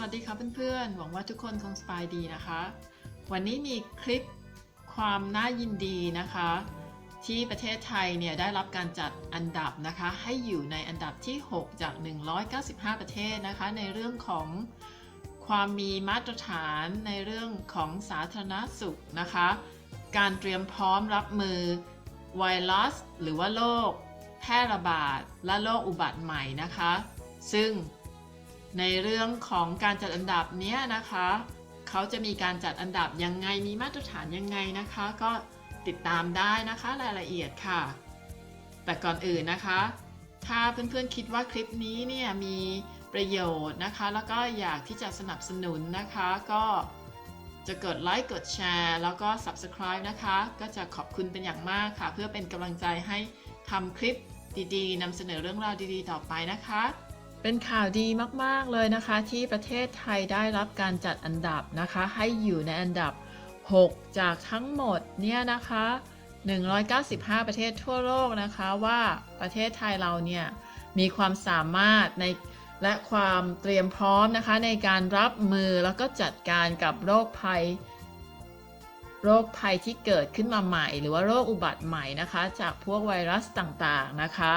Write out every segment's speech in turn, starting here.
วัสดีครับเพื่อนๆ หวังว่าทุกคนคงสบายดีนะคะ วันนี้มีคลิปความน่ายินดีนะคะ ที่ประเทศไทยเนี่ยได้รับการจัดอันดับนะคะ ให้อยู่ในอันดับที่ 6 จาก 195 ประเทศนะคะ ในเรื่องของความมีมาตรฐานในเรื่องของสาธารณสุขนะคะ การเตรียมพร้อมรับมือไวรัสหรือว่าโรคแพร่ระบาดและโรคอุบัติใหม่นะคะ ซึ่ง ในเรื่องของการจัดอันดับเนี้ยนะคะ เขาจะมีการจัดอันดับยังไงมีมาตรฐานยังไงนะคะ ก็ติดตามได้นะคะรายละเอียดค่ะ แต่ก่อนอื่นนะคะ ถ้าเพื่อนๆคิดว่าคลิปนี้เนี่ยมีประโยชน์นะคะ แล้วก็อยากที่จะสนับสนุนนะคะ ก็จะกดไลค์กดแชร์แล้วก็ Subscribe นะคะ ก็จะขอบคุณเป็นอย่างมากค่ะ เพื่อเป็นกำลังใจให้ทำคลิปดีๆนำเสนอเรื่องราวดีๆ ต่อไปนะคะ เป็นข่าวดีมาก ๆ เลยนะคะ ที่ประเทศไทยได้รับการจัดอันดับนะคะ ให้อยู่ในอันดับ 6 จากทั้งหมดเนี่ยนะคะ 195 ประเทศทั่วโลกนะคะว่าประเทศไทยเราเนี่ยมีความสามารถในและความเตรียมพร้อมนะคะในการรับมือแล้วก็จัดการกับโรคภัย โรคภัยที่เกิดขึ้นมาใหม่ หรือว่าโรคอุบัติใหม่นะคะ จากพวกไวรัสต่างๆนะคะ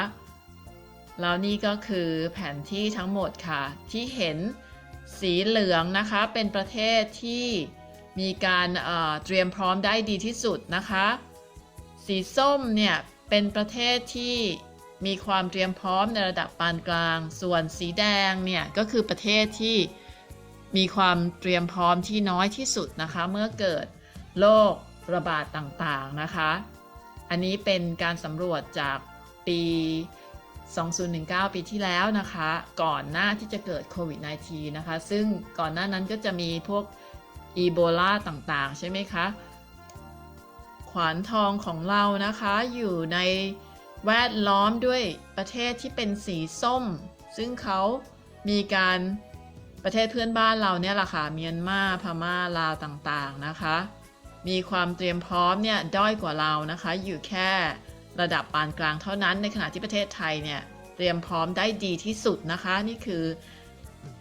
แล้วนี่ก็คือแผนที่ทั้งหมดค่ะ ที่เห็นสีเหลืองนะคะ เป็นประเทศที่มีการเตรียมพร้อมได้ดีที่สุดนะคะ สีส้มเนี่ยเป็นประเทศที่มีความเตรียมพร้อมในระดับปานกลาง ส่วนสีแดงเนี่ยก็คือประเทศที่มีความเตรียมพร้อมที่น้อยที่สุดนะคะ เมื่อเกิดโรคระบาดต่างๆนะคะ อันนี้เป็นการสำรวจจากปี 2019 ปีที่แล้วนะคะ ก่อนหน้าที่จะเกิดโควิด -19 นะคะ ซึ่งก่อนหน้านั้นก็จะมีพวกอีโบลาต่างๆ ใช่ไหมคะ ขวานทองของเรานะคะอยู่ในแวดล้อมด้วยประเทศที่เป็นสีส้ม ซึ่งเขามีการประเทศเพื่อนบ้านเราเนี่ยแหละค่ะเมียนมาพม่าลาวต่างๆนะคะ มีความเตรียมพร้อมเนี่ยด้อยกว่าเรานะคะอยู่แค่ ระดับปานกลางเท่านั้นในขณะที่ประเทศไทยเนี่ยเตรียมพร้อมได้ดีที่สุดนะคะ นี่คือ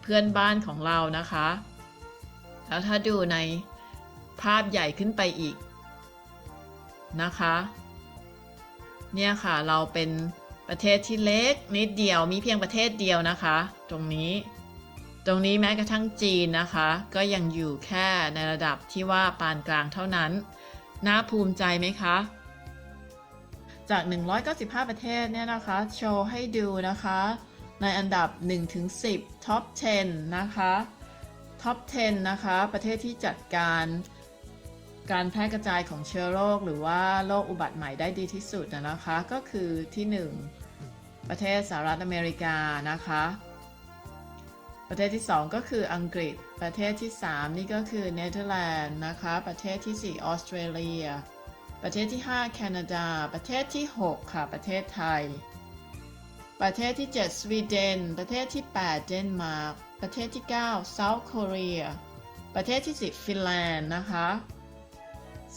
เพื่อนบ้านของเรานะคะ แล้วถ้าดูในภาพใหญ่ขึ้นไปอีกนะคะ เนี่ยค่ะเราเป็นประเทศที่เล็กนิดเดียวมีเพียงประเทศเดียวนะคะ ตรงนี้ ตรงนี้แม้กระทั่งจีนนะคะ ก็ยังอยู่แค่ในระดับที่ว่าปานกลางเท่านั้น น่าภูมิใจไหมคะ จาก 195 ประเทศเนี่ยนะคะ โชว์ให้ดูนะคะ ในอันดับ 1-10 Top 10 นะคะ Top 10 นะคะ ประเทศที่จัดการการแพร่กระจายของเชื้อโรคหรือว่าโรคอุบัติใหม่ได้ดีที่สุดนะนะคะ ก็คือที่ 1 ประเทศสหรัฐอเมริกานะคะ ประเทศที่ 2 ก็คืออังกฤษ ประเทศที่ 3 นี่ก็คือเนเธอร์แลนด์นะคะ ประเทศที่ 4 ออสเตรเลีย ประเทศที่ 5 แคนาดา ประเทศที่ 6 ค่ะ ประเทศไทย ประเทศที่ 7 สวีเดน ประเทศที่ 8 เดนมาร์ก ประเทศที่9เซาท์เกาหลประเทศที่ 10 ฟินแลนด์นะคะ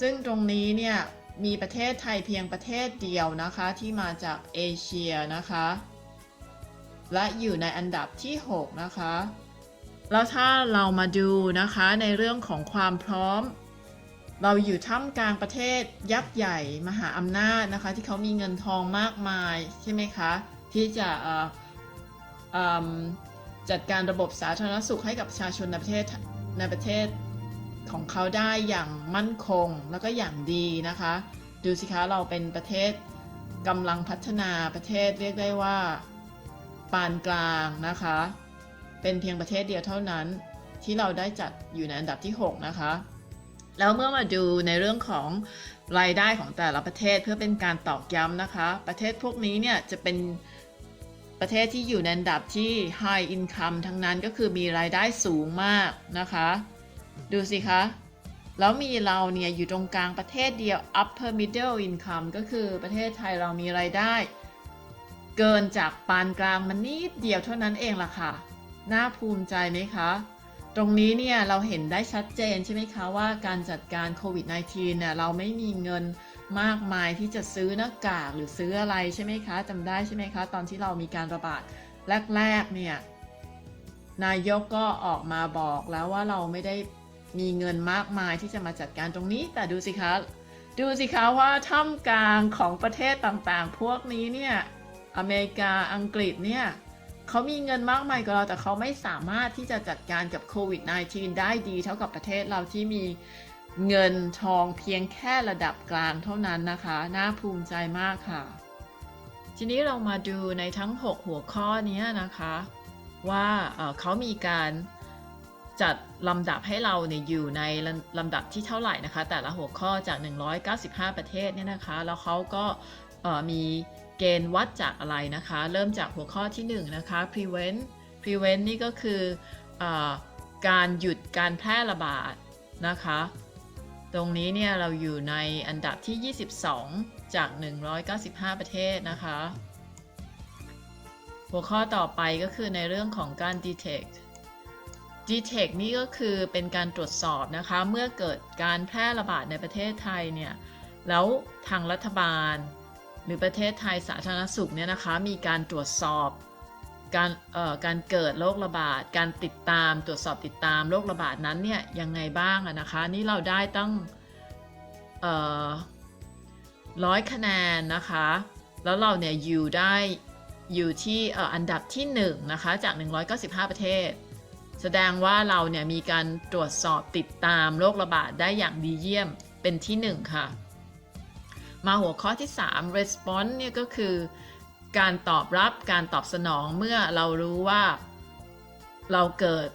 ซึ่งตรงนี้เนี่ยมีประเทศไทยเพียงประเทศเดียวนะคะที่มาจากเอเชียนะคะ และอยู่ในอันดับที่ 6 นะคะ แล้วถ้าเรามาดูนะคะในเรื่องของความพร้อม เราอยู่ท่ามกลางประเทศยักษ์ใหญ่มหาอำนาจนะคะ ที่เขามีเงินทองมากมายใช่ไหมคะ ที่จะจัดการระบบสาธารณสุขให้กับประชาชนในประเทศในประเทศของเขาได้อย่างมั่นคงแล้วก็อย่างดีนะคะ ดูสิคะเราเป็นประเทศกำลังพัฒนาประเทศเรียกได้ว่า ปานกลางนะคะ เป็นเพียงประเทศเดียวเท่านั้น ที่เราได้จัดอยู่ในอันดับที่ 6 นะคะ แล้วเมื่อมาดูในเรื่องของรายได้ของแต่ละประเทศเพื่อเป็นการตอกย้ำนะคะ ประเทศพวกนี้เนี่ยจะเป็นประเทศที่อยู่ในอันดับที่ high income ทั้งนั้นก็คือมีรายได้สูงมากนะคะ ดูสิคะ แล้วมีเราเนี่ยอยู่ตรงกลางประเทศเดียว upper middle income ก็คือประเทศไทยเรามีรายได้ เกินจากปานกลางมันนิดเดียวเท่านั้นเองล่ะค่ะ น่าภูมิใจไหมคะ ตรงนี้เนี่ยเราเห็นได้ชัดเจนใช่ไหมคะว่าการจัดการโควิด -19 เนี่ยเราไม่มีเงินมากมายที่จะซื้อหน้ากากหรือซื้ออะไรใช่ไหมคะจำได้ใช่ไหมคะ ตอนที่เรามีการระบาดแรกๆเนี่ยนายกก็ออกมาบอกแล้วว่าเราไม่ได้มีเงินมากมายที่จะมาจัดการตรงนี้ แต่ดูสิคะ ดูสิคะว่าท่ามกลางของประเทศต่างๆ พวกนี้เนี่ยอเมริกาอังกฤษเนี่ย เขามีเงินมากมายกว่าเราแต่เขาไม่สามารถที่จะจัดการกับโควิด -19 ได้ดีเท่ากับประเทศเราที่มีเงินทองเพียงแค่ระดับกลางเท่านั้นนะคะ น่าภูมิใจมากค่ะ ทีนี้เรามาดูในทั้ง 6 หัวข้อนี้นะคะ ว่าเขามีการจัดลำดับให้เราเนี่ยอยู่ในลำดับที่เท่าไหร่นะคะ แต่ละหัวข้อจาก 195 ประเทศเนี่ยนะคะ แล้วเขาก็มี เกณฑ์วัดจากอะไรนะคะ เริ่มจากหัวข้อที่1นะคะ prevent prevent นี่ก็คือเออการหยุดการแพร่ระบาดนะคะ ตรงนี้เนี่ยเราอยู่ในอันดับที่ 22 จาก 195 ประเทศนะคะ หัวข้อต่อไปก็คือในเรื่องของการ detect detect นี่ก็คือเป็นการตรวจสอบนะคะ เมื่อเกิดการแพร่ระบาดในประเทศไทยเนี่ย แล้วทางรัฐบาล หรือประเทศไทยสาธารณสุขเนี่ยนะคะมีการตรวจสอบการเอ่อการเกิดโรคระบาด การติดตามตรวจสอบติดตามโรคระบาดนั้นเนี่ยยังไงบ้างอะนะคะ นี่เราได้ตั้งเอ่อร้อยคะแนนนะคะ แล้วเราเนี่ยอยู่ได้อยู่ที่เอ่ออันดับที่1นะคะจาก 195 ประเทศ แสดงว่าเราเนี่ยมีการตรวจสอบติดตามโรคระบาดได้อย่างดีเยี่ยมเป็นที่ 1 ค่ะ มาหัวข้อที่ 3 response เนี่ยก็คือการตอบรับการตอบสนองเมื่อเรารู้ว่าเราเกิด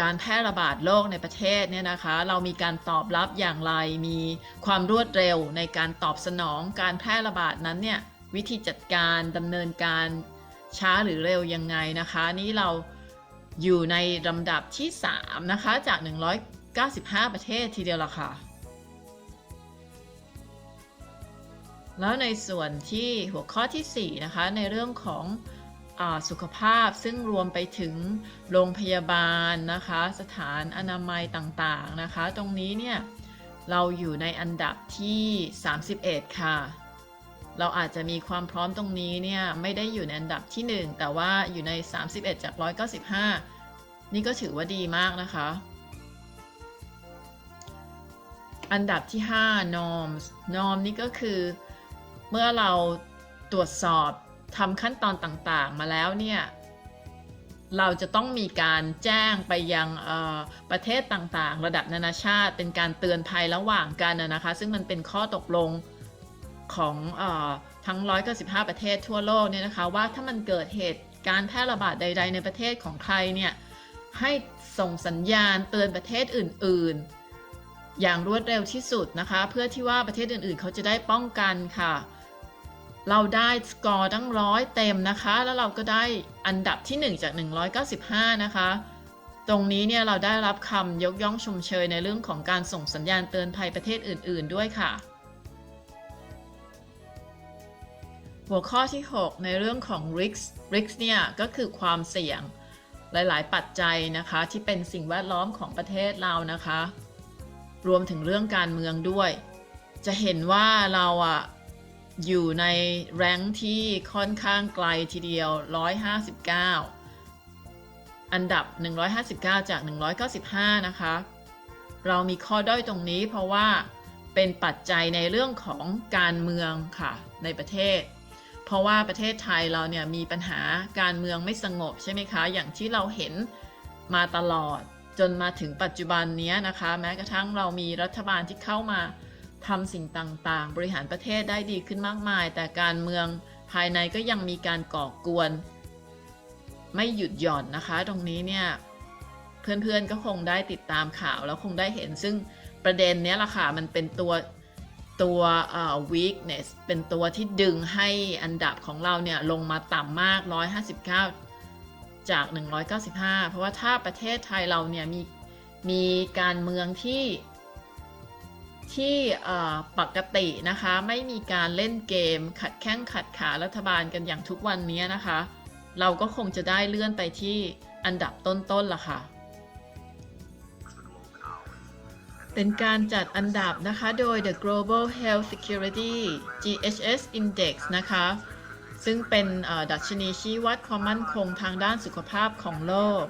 การแพร่ระบาดโรคในประเทศเนี่ยนะคะ เรามีการตอบรับอย่างไร มีความรวดเร็วในการตอบสนองการแพร่ระบาดนั้นเนี่ยวิธีจัดการดำเนินการช้าหรือเร็วยังไงนะคะ นี่เราอยู่ในลำดับที่ 3 นะคะ จาก 195 ประเทศทีเดียวละค่ะ แล้วในส่วนที่หัวข้อที่ 4 นะคะ ในเรื่องของอสุขภาพซึ่งรวมไปถึงโรงพยาบาลนะคะ สถานอนามัยต่างๆนะคะ ตรงนี้เนี่ยเราอยู่ในอันดับที่ 31 ค่ะ เราอาจจะมีความพร้อมตรงนี้เนี่ยไม่ได้อยู่ในอันดับที่ 1 แต่ว่าอยู่ใน 31 จาก 195 นี่ก็ถือว่าดีมากนะคะ อันดับที่ 5 norms norm นี่ก็คือ เมื่อเราตรวจสอบทำขั้นตอนต่างๆ มาแล้วเนี่ยเราจะต้องมีการแจ้งไปยังประเทศต่างๆ ระดับนานาชาติ เป็นการเตือนภัยระหว่างกันนะคะ ซึ่งมันเป็นข้อตกลงของอทั้ง 195 ประเทศทั่วโลกเนี่ยนะคะว่าถ้ามันเกิดเหตุการแพร่ระบาดใด ๆ ในประเทศของใครเนี่ยให้ส่งสัญญาณเตือนประเทศอื่น ๆ อย่างรวดเร็วที่สุดนะคะ เพื่อที่ว่าประเทศอื่นๆ เขาจะได้ป้องกันค่ะ เราได้สกอร์ตั้งร้อยเต็มนะคะ แล้วเราก็ได้อันดับที่ 1 จาก 195 นะคะ ตรงนี้เนี่ยเราได้รับคำยกย่องชมเชยในเรื่องของการส่งสัญญาณเตือนภัยประเทศอื่น ๆ ด้วยค่ะ หัวข้อที่ 6 ในเรื่องของ risk risk เนี่ยก็คือความเสี่ยงหลาย ๆ ปัจจัยนะคะที่เป็นสิ่งแวดล้อมของประเทศเรานะคะ รวมถึงเรื่องการเมืองด้วย จะเห็นว่าเราอะ อยู่ในแรงที่ค่อนข้างไกลทีเดียว 159 อันดับ 159 จาก 195 นะคะ เรามีข้อด้อยตรงนี้เพราะว่าเป็นปัจจัยในเรื่องของการเมืองค่ะในประเทศ เพราะว่าประเทศไทยเราเนี่ยมีปัญหาการเมืองไม่สงบใช่ไหมคะ อย่างที่เราเห็นมาตลอดจนมาถึงปัจจุบันนี้นะคะ แม้กระทั่งเรามีรัฐบาลที่เข้ามา ทำสิ่งต่างๆ บริหารประเทศได้ดีขึ้นมากมาย แต่การเมืองภายในก็ยังมีการก่อกวน ไม่หยุดหย่อนนะคะ ตรงนี้เนี่ยเพื่อนๆก็คงได้ติดตามข่าวแล้วคงได้เห็น ซึ่งประเด็นนี้ละค่ะมันเป็นตัวตัว uh, weakness เป็นตัวที่ดึงให้อันดับของเราเนี่ยลงมาต่ำมาก 159 จาก 195 เพราะว่าถ้าประเทศไทยเราเนี่ยมีมีการเมืองที่ ที่ปกตินะคะไม่มีการเล่นเกม ขัดแข้งขัดขารัฐบาลกันอย่างทุกวันนี้นะคะ เราก็คงจะได้เลื่อนไปที่อันดับต้นๆล่ะค่ะ เป็นการจัดอันดับนะคะโดย The Global Health Security GHS Index นะคะ ซึ่งเป็นดัชนีชี้วัดความมั่นคงทางด้านสุขภาพของโลก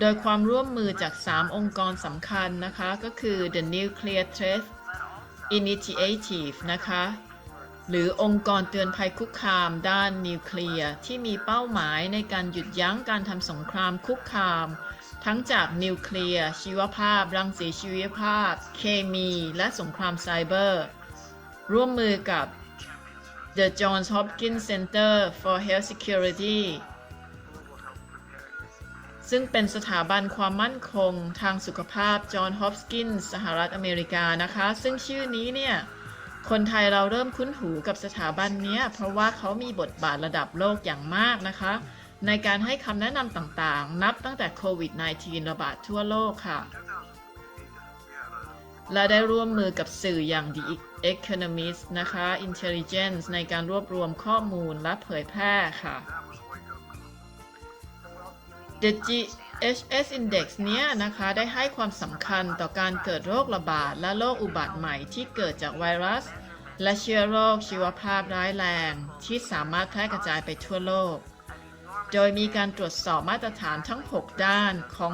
โดยความร่วมมือจาก 3 องค์กรสำคัญนะคะ ก็คือ The Nuclear Threat Initiative นะคะ หรือองค์กรเตือนภัยคุกคามด้านนิวเคลียร์ที่มีเป้าหมายในการหยุดยั้งการทำสงครามคุกคาม ทั้งจากนิวเคลียร์ ชีวภาพ รังสีชีวภาพ เคมี และสงครามไซเบอร์ ร่วมมือกับ The Johns Hopkins Center for Health Security ซึ่งเป็นสถาบันความมั่นคงทางสุขภาพจอห์นฮอปกินส์สหรัฐอเมริกานะคะ ซึ่งชื่อนี้เนี่ย คนไทยเราเริ่มคุ้นหูกับสถาบันนี้เพราะว่าเขามีบทบาทระดับโลกอย่างมากนะคะ ในการให้คำแนะนำต่างๆ นับตั้งแต่โควิด -19 ระบาดทั่วโลกค่ะ และได้ร่วมมือกับสื่ออย่าง The Economist นะคะ Intelligence ในการรวบรวมข้อมูลและเผยแพร่ค่ะ The GHS Index เนี้ยนะคะได้ให้ความสำคัญต่อการเกิดโรคระบาดและโรคอุบัติใหม่ที่เกิดจากไวรัส และเชื้อโรคชีวภาพร้ายแรง ที่สามารถแพร่กระจายไปทั่วโลก โดยมีการตรวจสอบมาตรฐานทั้ง 6 ด้านของ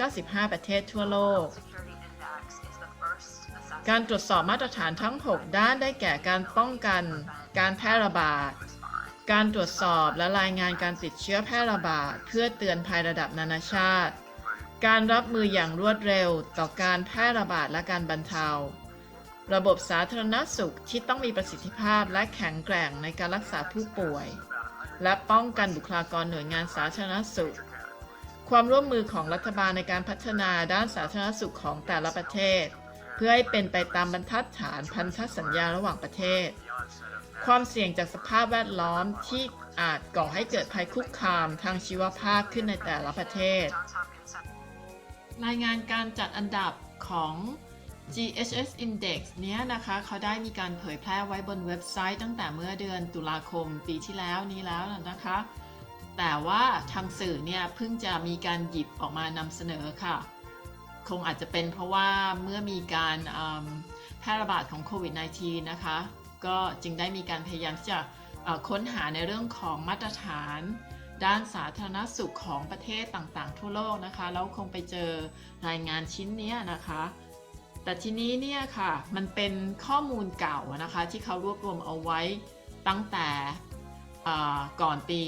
195 ประเทศทั่วโลก การตรวจสอบมาตรฐานทั้ง 6 ด้านได้แก่การป้องกัน การแพร่ระบาด การตรวจสอบและรายงานการติดเชื้อแพร่ระบาดเพื่อเตือนภัยระดับนานาชาติ การรับมืออย่างรวดเร็วต่อการแพร่ระบาดและการบรรเทา ระบบสาธารณสุขที่ต้องมีประสิทธิภาพและแข็งแกร่งในการรักษาผู้ป่วย และป้องกันบุคลากรหน่วยงานสาธารณสุข ความร่วมมือของรัฐบาลในการพัฒนาด้านสาธารณสุขของแต่ละประเทศ เพื่อให้เป็นไปตามบรรทัดฐานพันธสัญญาระหว่างประเทศ ความเสี่ยงจากสภาพแวดล้อมที่อาจก่อให้เกิดภัยคุกคามทางชีวภาพขึ้นในแต่ละประเทศ รายงานการจัดอันดับของ GHS Index เนี้ยนะคะเขาได้มีการเผยแพร่ไว้บนเว็บไซต์ตั้งแต่เมื่อเดือนตุลาคมปีที่แล้วนี้แล้วนะคะ แต่ว่าทางสื่อเนี่ยเพิ่งจะมีการหยิบออกมานำเสนอค่ะ คงอาจจะเป็นเพราะว่าเมื่อมีการแพร่ระบาดของโควิด -19 นะคะ ก็จึงได้มีการพยายามที่จะค้นหาในเรื่องของมาตรฐาน ด้านสาธารณสุขของประเทศต่างๆ ทั่วโลกนะคะ แล้วคงไปเจอรายงานชิ้นนี้นะคะ แต่ทีนี้เนี่ยค่ะ มันเป็นข้อมูลเก่านะคะ ที่เขารวบรวมเอาไว้ตั้งแต่ก่อนปี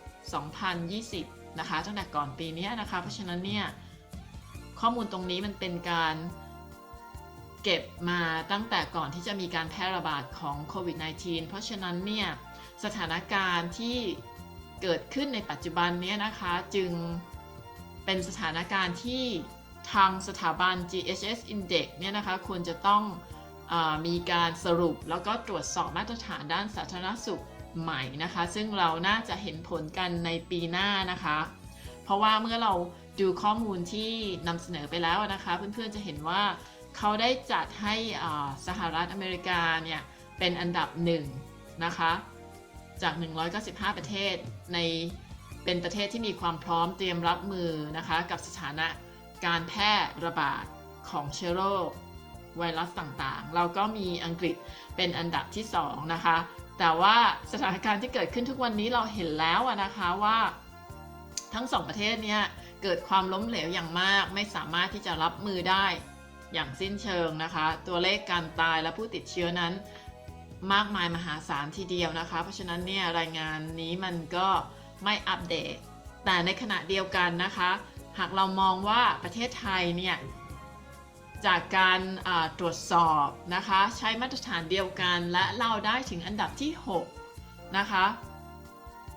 2 2020 นะคะตั้งแต่ก่อนปีนี้นะคะ เพราะฉะนั้นเนี่ย ข้อมูลตรงนี้มันเป็นการเก็บมาตั้งแต่ก่อนที่จะมีการแพร่ระบาดของโควิด -19 เพราะฉะนั้นเนี่ยสถานการณ์ที่เกิดขึ้นในปัจจุบันเนี้ยนะคะจึงเป็นสถานการณ์ที่ทางสถาบัน GHS Index เนี่ยนะคะควรจะต้องอมีการสรุปแล้วก็ตรวจสอบมาตรฐานด้านสาธารณสุขใหม่นะคะ ซึ่งเราน่าจะเห็นผลกันในปีหน้านะคะ เพราะว่าเมื่อเรา ดูข้อมูลที่นำเสนอไปแล้วนะคะ เพื่อนๆจะเห็นว่าเขาได้จัดให้สหรัฐอเมริกาเนี่ยเป็นอันดับหนึ่งนะคะจาก 195 ประเทศในเป็นประเทศที่มีความพร้อมเตรียมรับมือนะคะกับสถานะการแพร่ระบาดของเชื้อโรคไวรัสต่างๆ เราก็มีอังกฤษเป็นอันดับที่ 2 นะคะ แต่ว่าสถานการณ์ที่เกิดขึ้นทุกวันนี้เราเห็นแล้วนะคะว่าทั้งสองประเทศเนี้ย เกิดความล้มเหลวอย่างมาก ไม่สามารถที่จะรับมือได้ อย่างสิ้นเชิงนะคะ ตัวเลขการตายและผู้ติดเชื้อนั้น มากมายมหาศาลทีเดียวนะคะ เพราะฉะนั้นเนี่ยรายงานนี้มันก็ไม่อัปเดต แต่ในขณะเดียวกันนะคะ หากเรามองว่าประเทศไทยเนี่ยจากการตรวจสอบนะคะ ใช้มาตรฐานเดียวกันและเราได้ถึงอันดับที่ 6 นะคะ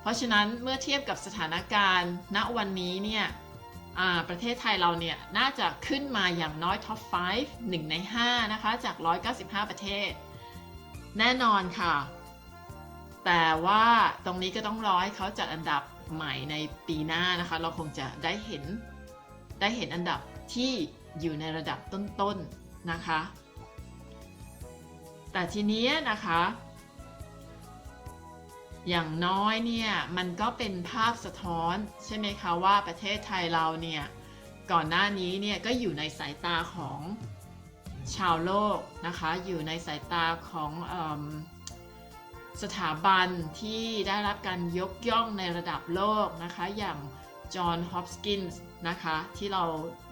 เพราะฉะนั้นเมื่อเทียบกับสถานการณ์ณวันนี้เนี่ย ประเทศไทยเราเนี่ยน่าจะขึ้นมาอย่างน้อยท็อป 5 1 ใน 5 นะคะ จาก 195 ประเทศ แน่นอนค่ะ แต่ว่าตรงนี้ก็ต้องรอให้เขาจัดอันดับใหม่ในปีหน้านะคะ เราคงจะได้เห็นได้เห็นอันดับที่อยู่ในระดับต้นๆนะคะ แต่ทีนี้นะคะ อย่างน้อยเนี่ยมันก็เป็นภาพสะท้อนใช่ไหมคะว่าประเทศไทยเราเนี่ยก่อนหน้านี้เนี่ยก็อยู่ในสายตาของชาวโลกนะคะอยู่ในสายตาของอสถาบันที่ได้รับการยกย่องในระดับโลกนะคะอย่างจอห์นฮอปกินส์นะคะที่เรา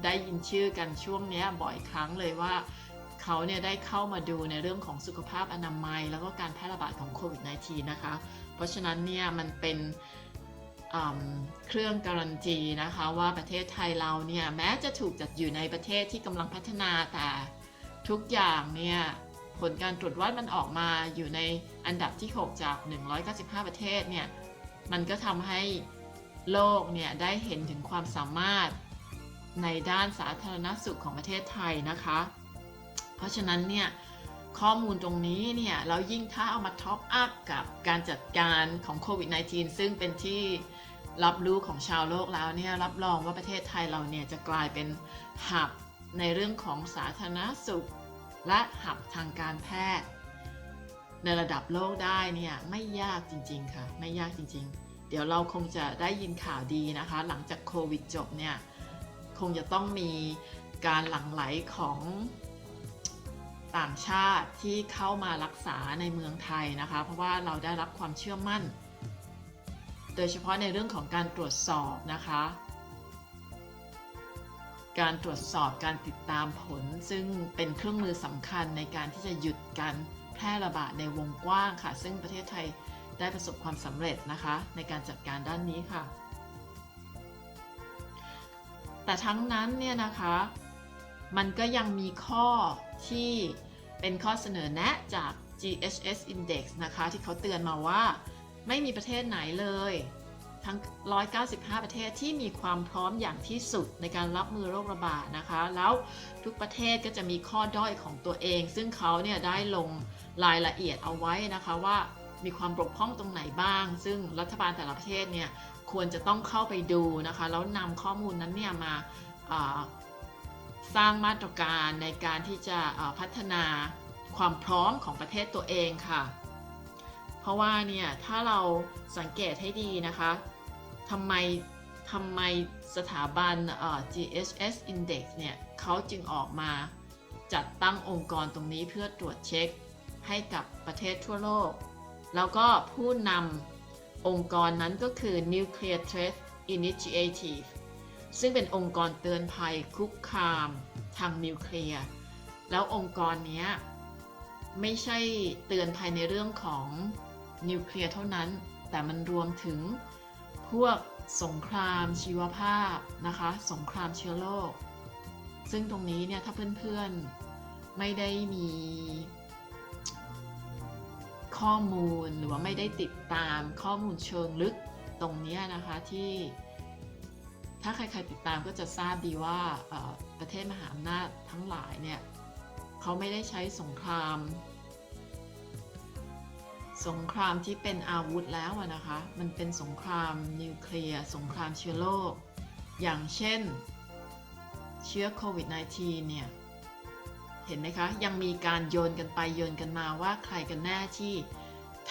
ได้ยินชื่อกันช่วงนี้บ่อยครั้งเลยว่าเขาเนี่ยได้เข้ามาดูในเรื่องของสุขภาพอนามัย แล้วก็การแพร่ระบาดของโควิด -19 นะคะ เพราะฉะนั้นเนี่ยมันเป็นเครื่องการันตีนะคะว่าประเทศไทยเราเนี่ยแม้จะถูกจัดอยู่ในประเทศที่กำลังพัฒนาแต่ทุกอย่างเนี่ยผลการตรวจวัดมันออกมาอยู่ในอันดับที่ 6 จาก 195 ประเทศเนี่ยมันก็ทำให้โลกเนี่ยได้เห็นถึงความสามารถในด้านสาธารณสุขของประเทศไทยนะคะ เพราะฉะนั้นเนี่ย ข้อมูลตรงนี้เนี่ยแล้วยิ่งถ้าเอามาท็อปอัพกับการจัดการของโควิด -19 ซึ่งเป็นที่รับรู้ของชาวโลกแล้วเนี่ยรับรองว่าประเทศไทยเราเนี่ยจะกลายเป็นหับในเรื่องของสาธารณสุข และหับทางการแพทย์ ในระดับโลกได้เนี่ยไม่ยากจริงๆค่ะไม่ยากจริง ๆ เดี๋ยวเราคงจะได้ยินข่าวดีนะคะ หลังจากโควิดจบเนี่ยคงจะต้องมีการหลั่งไหลของ ต่างชาติที่เข้ามารักษาในเมืองไทยนะคะ เพราะว่าเราได้รับความเชื่อมั่น โดยเฉพาะในเรื่องของการตรวจสอบนะคะ การตรวจสอบการติดตามผล ซึ่งเป็นเครื่องมือสำคัญในการที่จะหยุดการแพร่ระบาดในวงกว้างค่ะ ซึ่งประเทศไทยได้ประสบความสำเร็จนะคะ ในการจัดการด้านนี้ค่ะ แต่ทั้งนั้นเนี่ยนะคะ มันก็ยังมีข้อที่ เป็นข้อเสนอแนะจาก GHS Index นะคะ ที่เขาเตือนมาว่า ไม่มีประเทศไหนเลย ทั้ง 195 ประเทศที่มีความพร้อมอย่างที่สุดในการรับมือโรคระบาดนะคะ แล้วทุกประเทศก็จะมีข้อด้อยของตัวเอง ซึ่งเขาเนี่ยได้ลงรายละเอียดเอาไว้นะคะว่ามีความบกพร่องตรงไหนบ้าง ซึ่งรัฐบาลแต่ละประเทศเนี่ยควรจะต้องเข้าไปดูนะคะ แล้วนำข้อมูลนั้นเนี่ยมาา สร้างมาตรการในการที่จะพัฒนาความพร้อมของประเทศตัวเองค่ะ เพราะว่าเนี่ยถ้าเราสังเกตให้ดีนะคะทำไมทำไมสถาบันเอ่อ GHS Index เนี่ยเขาจึงออกมาจัดตั้งองค์กรตรงนี้เพื่อตรวจเช็คให้กับประเทศทั่วโลก แล้วก็ผู้นำองค์กรนั้นก็คือ Nuclear Threat Initiative ซึ่งเป็นองค์กรเตือนภัยคุกคามทางนิวเคลียร์แล้วองค์กรนี้ไม่ใช่เตือนภัยในเรื่องของนิวเคลียร์เท่านั้น แต่มันรวมถึงพวกสงครามชีวภาพนะคะ สงครามเชื้อโรคซึ่งตรงนี้เนี่ยถ้าเพื่อนๆไม่ได้มีข้อมูลหรือว่าไม่ได้ติดตามข้อมูลเชิงลึกตรงเนี้ยนะคะที่ ถ้าใครๆติดตามก็จะทราบดีว่าประเทศมหาอำนาจทั้งหลายเนี่ยเขาไม่ได้ใช้สงคราม สงครามที่เป็นอาวุธแล้วนะคะ มันเป็นสงครามนิวเคลียร์สงครามเชื้อโรคอย่างเช่นเชื้อโควิด -19 เนี่ยเห็นไหมคะ ยังมีการโยนกันไปโยนกันมาว่าใครกันแน่ที่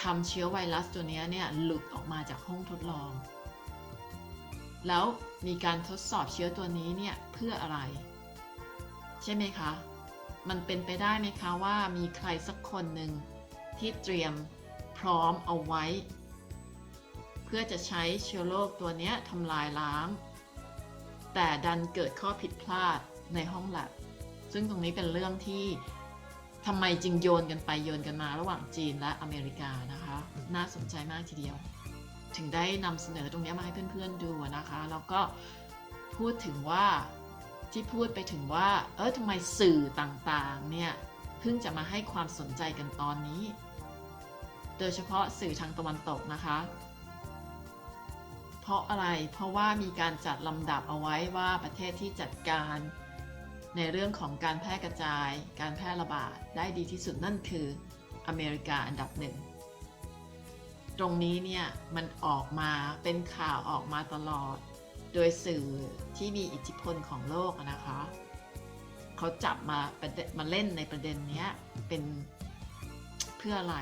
ทำเชื้อไวรัสตัวนี้เนี่ยหลุดออกมาจากห้องทดลอง แล้วมีการทดสอบเชื้อตัวนี้เนี่ยเพื่ออะไร ใช่ไหมคะ มันเป็นไปได้ไหมคะว่ามีใครสักคนหนึ่งที่เตรียมพร้อมเอาไว้ เพื่อจะใช้เชื้อโรคตัวนี้ทำลายล้าง แต่ดันเกิดข้อผิดพลาดในห้องแลบซึ่งตรงนี้เป็นเรื่องที่ทำไมจึงโยนกันไปโยนกันมาระหว่างจีนและอเมริกานะคะ น่าสนใจมากทีเดียว ถึงได้นำเสนอตรงนี้มาให้เพื่อนๆดูนะคะ แล้วก็พูดถึงว่าที่พูดไปถึงว่า เออทำไมสื่อต่างๆ เนี่ยเพิ่งจะมาให้ความสนใจกันตอนนี้ โดยเฉพาะสื่อทางตะวันตกนะคะ เพราะอะไร เพราะว่ามีการจัดลำดับเอาไว้ว่าประเทศที่จัดการในเรื่องของการแพร่กระจาย การแพร่ระบาดได้ดีที่สุดนั่นคืออเมริกาอันดับหนึ่ง ตรงนี้เนี่ยมันออกมาเป็นข่าวออกมาตลอด โดยสื่อที่มีอิทธิพลของโลกนะคะเขาจับมาประเด็นมาเล่นในประเด็นนี้เป็นเพื่ออะไร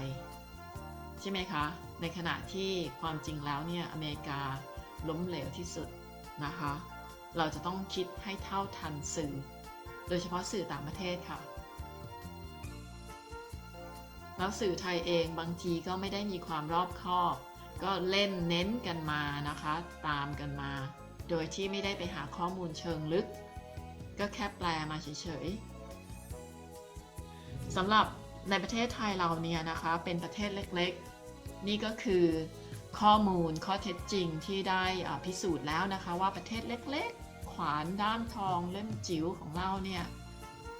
ใช่ไหมคะ ในขณะที่ความจริงแล้วเนี่ยอเมริกาล้มเหลวที่สุดนะคะ เราจะต้องคิดให้เท่าทันสื่อ โดยเฉพาะสื่อต่างประเทศค่ะ แล้วสื่อไทยเองบางทีก็ไม่ได้มีความรอบคอบ ก็เล่นเน้นกันมานะคะ ตามกันมา โดยที่ไม่ได้ไปหาข้อมูลเชิงลึก ก็แค่แปลมาเฉยๆสำหรับในประเทศไทยเราเนี่ยนะคะเป็นประเทศเล็กๆ นี่ก็คือข้อมูลข้อเท็จจริงที่ได้พิสูจน์แล้วนะคะ ว่าประเทศเล็กๆ ขวานด้ามทองเล่มจิ๋วของเราเนี่ย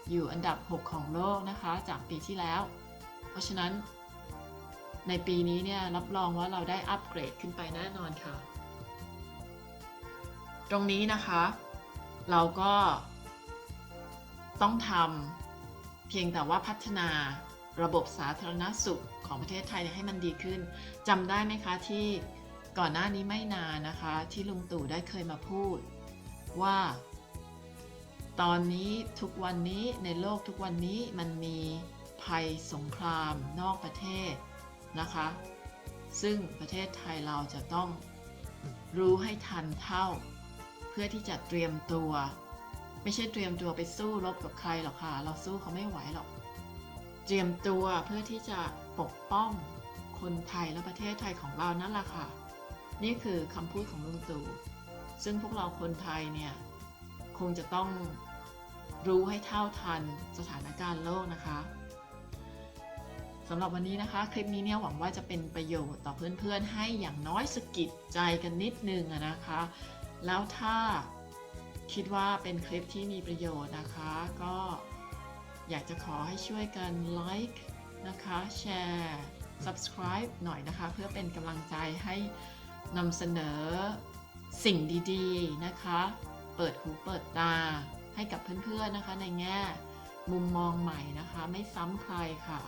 อยู่อันดับ 6 ของโลกนะคะ จากปีที่แล้ว เพราะฉะนั้นในปีนี้เนี่ยรับรองว่าเราได้อัปเกรดขึ้นไปแน่นอนค่ะ ตรงนี้นะคะ เราก็ต้องทำเพียงแต่ว่าพัฒนาระบบสาธารณสุขของประเทศไทยเนี่ยให้มันดีขึ้นจำได้ไหมคะที่ก่อนหน้านี้ไม่นานนะคะ ที่ลุงตู่ได้เคยมาพูดว่า ตอนนี้ทุกวันนี้ในโลกทุกวันนี้มันมี ภัยสงครามนอกประเทศนะคะ ซึ่งประเทศไทยเราจะต้องรู้ให้ทันเท่า เพื่อที่จะเตรียมตัว ไม่ใช่เตรียมตัวไปสู้รบกับใครหรอกค่ะ เราสู้เขาไม่ไหวหรอก เตรียมตัวเพื่อที่จะปกป้องคนไทยและประเทศไทยของเรานั่นแหละค่ะ นี่คือคำพูดของลุงตู่ซึ่งพวกเราคนไทยเนี่ยคงจะต้องรู้ให้เท่าทันสถานการณ์โลกนะคะ สำหรับวันนี้นะคะ คลิปนี้เนี่ยหวังว่าจะเป็นประโยชน์ต่อเพื่อนๆ ให้อย่างน้อยสะกิดใจกันนิดนึงนะคะ แล้วถ้าคิดว่าเป็นคลิปที่มีประโยชน์นะคะ ก็อยากจะขอให้ช่วยกันไลค์นะคะแชร์ subscribe หน่อยนะคะ เพื่อเป็นกำลังใจให้นำเสนอสิ่งดีๆนะคะ เปิดหูเปิดตาให้กับเพื่อนๆนะคะในแง่มุมมองใหม่นะคะ ไม่ซ้ำใครค่ะ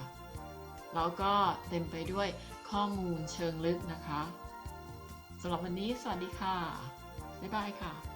แล้วก็เต็มไปด้วยข้อมูลเชิงลึกนะคะสำหรับวันนี้สวัสดีค่ะ บ๊ายบายค่ะ